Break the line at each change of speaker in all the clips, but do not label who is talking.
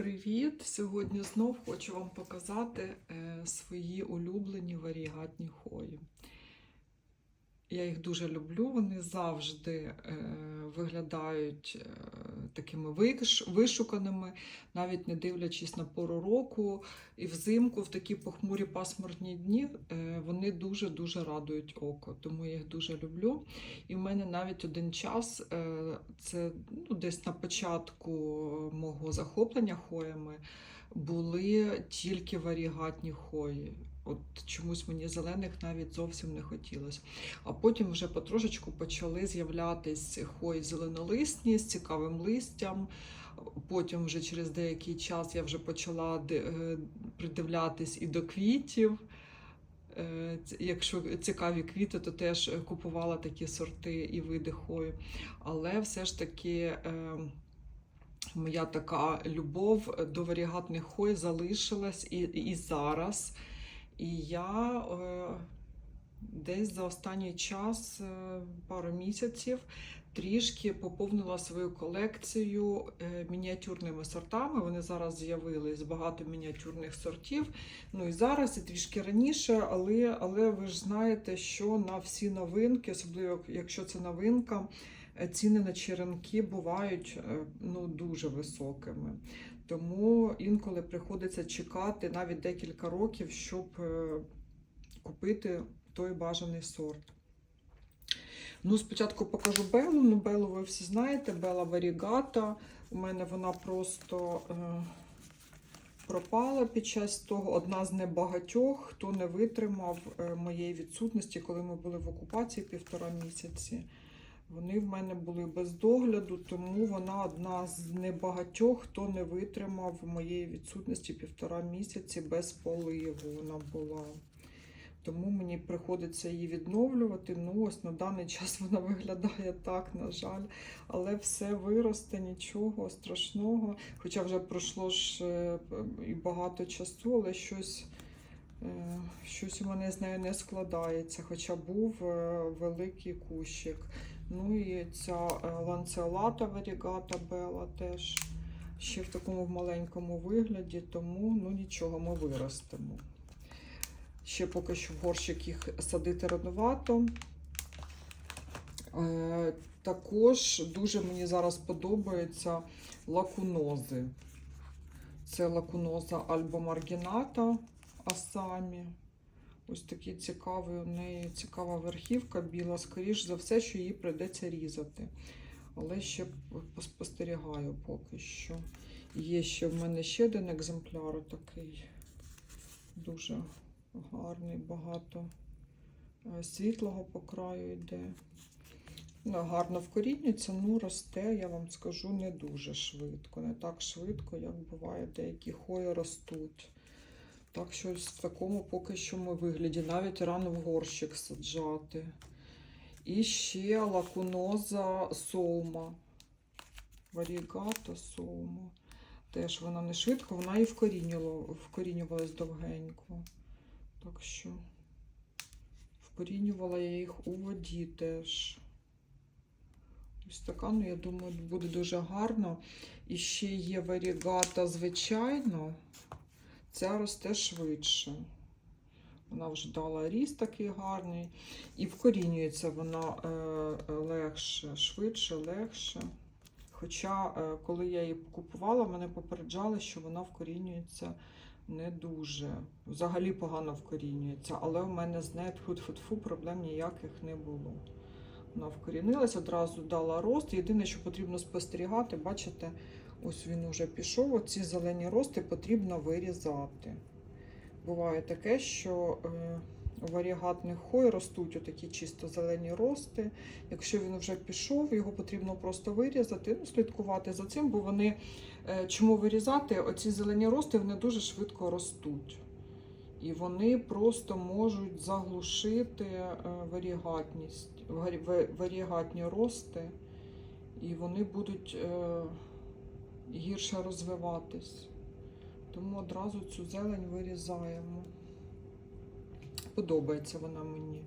Привіт! Сьогодні знов хочу вам показати е, свої улюблені варігатні хої. Я їх дуже люблю, вони завжди е, виглядають е, такими виш- вишуканими, навіть не дивлячись на пору року. І взимку, в такі похмурі пасмурні дні, е, вони дуже-дуже радують око, тому я їх дуже люблю. І в мене навіть один час, це ну, десь на початку мого захоплення хоями, були тільки варігатні хої. От чомусь мені зелених навіть зовсім не хотілося. А потім вже потрошечку почали з'являтись хої зеленолисні з цікавим листям. Потім, вже через деякий час, я вже почала е, придивлятись і до квітів. Е, Якщо цікаві квіти, то теж купувала такі сорти і види хою. Але все ж таки е, моя така любов до варігатних хой залишилась і, і зараз. І я е, десь за останній час, е, пару місяців, трішки поповнила свою колекцію е, мініатюрними сортами. Вони зараз з'явились багато мініатюрних сортів. Ну і зараз, і трішки раніше, але, але ви ж знаєте, що на всі новинки, особливо якщо це новинка, ціни на черенки бувають ну, дуже високими. Тому інколи приходиться чекати навіть декілька років, щоб е, купити той бажаний сорт. Ну, спочатку покажу Белу. Ну, Белу ви всі знаєте, Бела Варігата. У мене вона просто е, пропала під час того. Одна з небагатьох, хто не витримав е, моєї відсутності, коли ми були в окупації півтора місяці. Вони в мене були без догляду, тому вона одна з небагатьох, хто не витримав моєї відсутності півтора місяці без поливу. Вона була. Тому мені приходиться її відновлювати. Ну, ось на даний час вона виглядає так, на жаль. Але все виросте, нічого страшного. Хоча вже пройшло ж е, і багато часу, але щось, е, щось у мене з нею не складається. Хоча був е, великий кущик. Ну і ця е, ланцеолата варігата Бела теж ще в такому маленькому вигляді, тому ну нічого, ми виростемо. Ще поки що в горщик їх садити рановато. Е, також дуже мені зараз подобаються лакунози. Це лакуноза Альбо Маргіната Асамі. Ось такий цікавий у неї цікава верхівка біла. Скоріш за все, що її прийдеться різати. Але ще спостерігаю поки що. Є ще в мене ще один екземпляр такий дуже гарний, багато е, світлого по краю йде. Ну, гарно вкорінюється, ну росте, я вам скажу, не дуже швидко. Не так швидко, як буває, деякі хої ростуть. Так що в такому поки що ми вигляді, навіть рано в горщик саджати. І ще лакуноза соума. Варігата соума. Теж вона не швидко, вона і вкорінювалась довгенько. Так що вкорінювала я їх у воді теж. Ось така, ну, я думаю, буде дуже гарно. І ще є варігата, звичайно. Ця росте швидше. Вона вже дала ріст такий гарний. І вкорінюється вона е, легше, швидше, легше. Хоча, е, коли я її купувала, мене попереджали, що вона вкорінюється не дуже. Взагалі погано вкорінюється. Але у мене з нею тфу-тфу-тфу проблем ніяких не було. Вона вкорінилась, одразу дала рост. Єдине, що потрібно спостерігати, бачите, ось він уже пішов. Оці зелені рости потрібно вирізати. Буває таке, що е, у варігатних хой ростуть отакі чисто зелені рости. Якщо він вже пішов, його потрібно просто вирізати, ну, слідкувати за цим, бо вони е, чому вирізати? Оці зелені рости вони дуже швидко ростуть. І вони просто можуть заглушити е, варігатність, варігатні рости, і вони будуть гірше розвиватись. Тому одразу цю зелень вирізаємо. Подобається вона мені.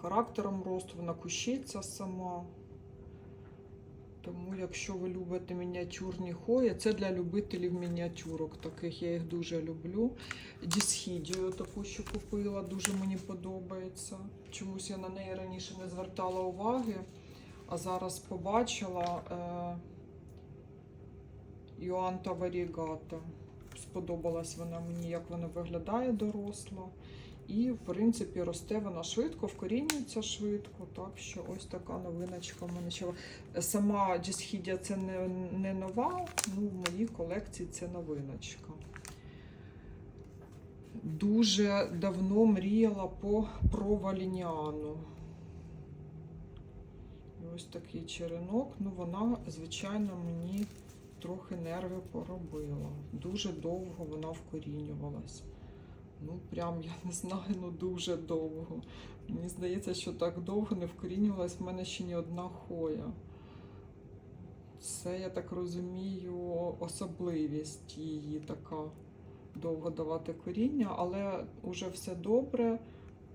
Характером росту, вона кущиться сама. Тому, якщо ви любите мініатюрні хої, це для любителів мініатюрок. Таких я їх дуже люблю. Дісхідію таку, що купила, дуже мені подобається. Чомусь я на неї раніше не звертала уваги, а зараз побачила е, Йоанта Варігата. Сподобалась вона мені, як вона виглядає доросла. І, в принципі, росте вона швидко, вкорінюється швидко. Так що ось така новиночка в мене. Сама дісхідія це не, не нова, ну, в моїй колекції це новиночка. Дуже давно мріяла по про валініану. Ось такий черенок. Ну, вона, звичайно, мені трохи нерви поробила. Дуже довго вона вкорінювалась. Ну, прям я не знаю, ну дуже довго. Мені здається, що так довго не вкорінювалась в мене ще ні одна хоя. Це, я так розумію, особливість її така довго давати коріння, але вже все добре.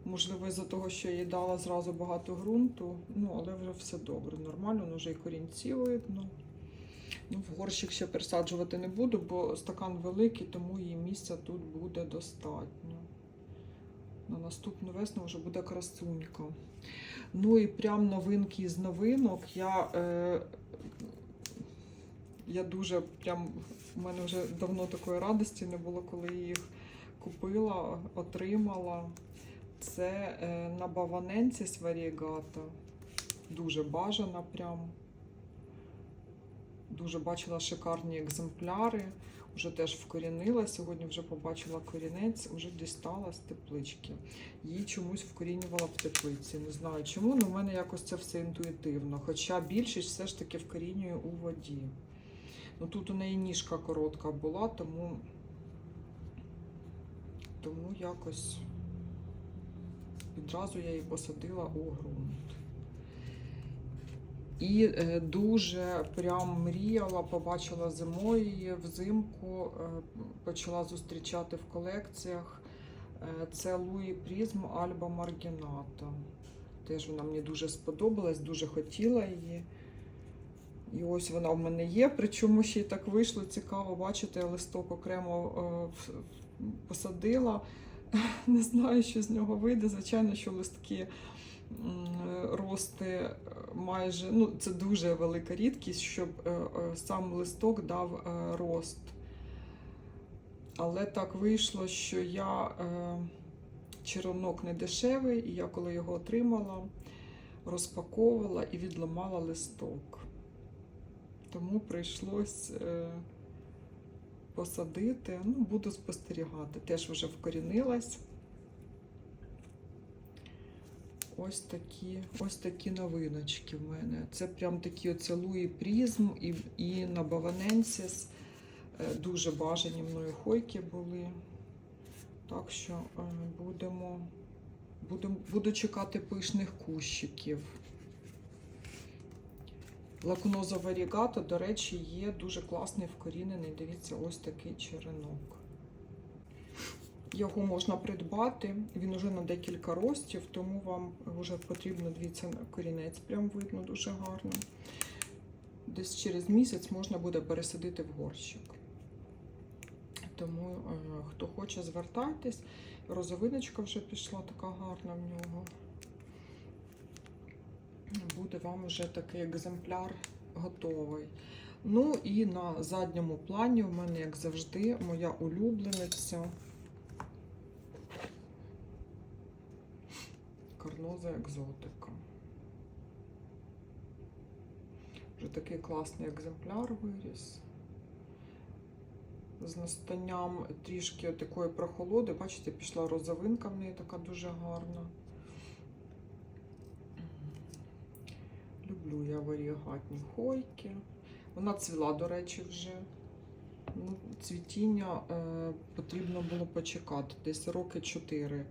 Можливо, із-за того, що я їй дала зразу багато ґрунту, ну, але вже все добре, нормально, ну, вже і корінці видно. Ну, в горщик ще пересаджувати не буду, бо стакан великий, тому її місця тут буде достатньо. На наступну весну вже буде красунька. Ну і прям новинки з новинок. Я, е, я дуже прям, у мене вже давно такої радості не було, коли їх купила, отримала. Це е, на Баваненсіс варігата. Дуже бажана прям. Дуже бачила шикарні екземпляри, вже теж вкорінила. Сьогодні вже побачила корінець, вже дістала з теплички. Її чомусь вкорінювала в теплиці. Не знаю чому, але в мене якось це все інтуїтивно. Хоча більшість все ж таки вкорінює у воді. Ну Тут у неї ніжка коротка була, тому, тому якось відразу я її посадила у ґрунт. І е, дуже прям мріяла, побачила зимою її взимку, е, почала зустрічати в колекціях. Е, це Луї Прізм Альба Маргіната. Теж вона мені дуже сподобалась, дуже хотіла її. І ось вона в мене є. Причому ще й так вийшло цікаво, бачите, я листок окремо посадила. Не знаю, що з нього вийде. Звичайно, що листки рости е, майже, ну це дуже велика рідкість, щоб е, е, сам листок дав рост. Але так вийшло, що я черенок не дешевий, і я коли його отримала, розпаковувала і відламала листок. Тому прийшлось посадити, ну, буду спостерігати. Теж вже вкорінилась. Ось такі, ось такі новиночки в мене. Це прям такі оце Луї Прізм і, і на Баваненсіс. Е, Дуже бажані мною хойки були. Так що е, будемо, будемо, буду чекати пишних кущиків. Лакуноза варігато, до речі, є дуже класний вкорінений. Дивіться, ось такий черенок. Його можна придбати, він уже на декілька ростів, тому вам вже потрібно, дивіться, корінець прям видно дуже гарно. Десь через місяць можна буде пересадити в горщик. Тому, е, хто хоче, звертайтесь. Розовиночка вже пішла така гарна в нього. Буде вам вже такий екземпляр готовий. Ну і на задньому плані в мене, як завжди, моя улюблениця. Карноза екзотика. Вже такий класний екземпляр виріс. З настанням трішки такої прохолоди, бачите, пішла розовинка в неї така дуже гарна. Люблю я варігатні хойки. Вона цвіла, до речі, вже. Ну, цвітіння е, потрібно було почекати. Десь роки 4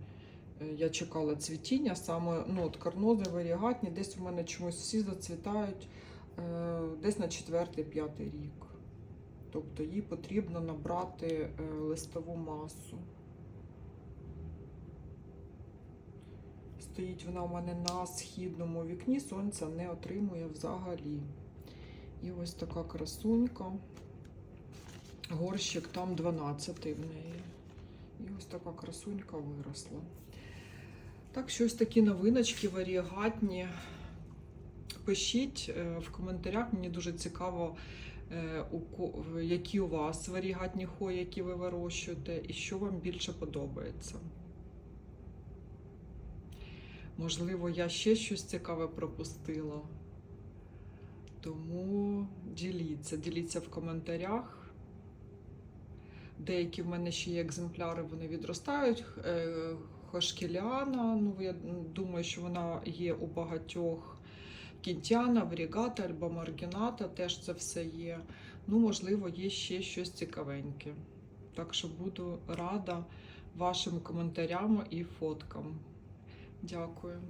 я чекала цвітіння, саме ну, от карнози варігатні, десь у мене чомусь всі зацвітають е, десь на 4-5 рік. Тобто їй потрібно набрати е, листову масу. Стоїть вона у мене на східному вікні, сонця не отримує взагалі. І ось така красунька. Горщик там 12 в неї. І ось така красунька виросла. Так, що ось такі новиночки варіагатні. Пишіть е, в коментарях, мені дуже цікаво, е, які у вас варігатні хої, які ви вирощуєте, і що вам більше подобається. Можливо, я ще щось цікаве пропустила. Тому діліться, діліться в коментарях. Деякі в мене ще є екземпляри, вони відростають. Е, Хошкіляна, ну я думаю, що вона є у багатьох. Кінтяна, Врігата, Альба Маргіната, теж це все є. Ну, можливо, є ще щось цікавеньке. Так що буду рада вашим коментарям і фоткам. Дякую.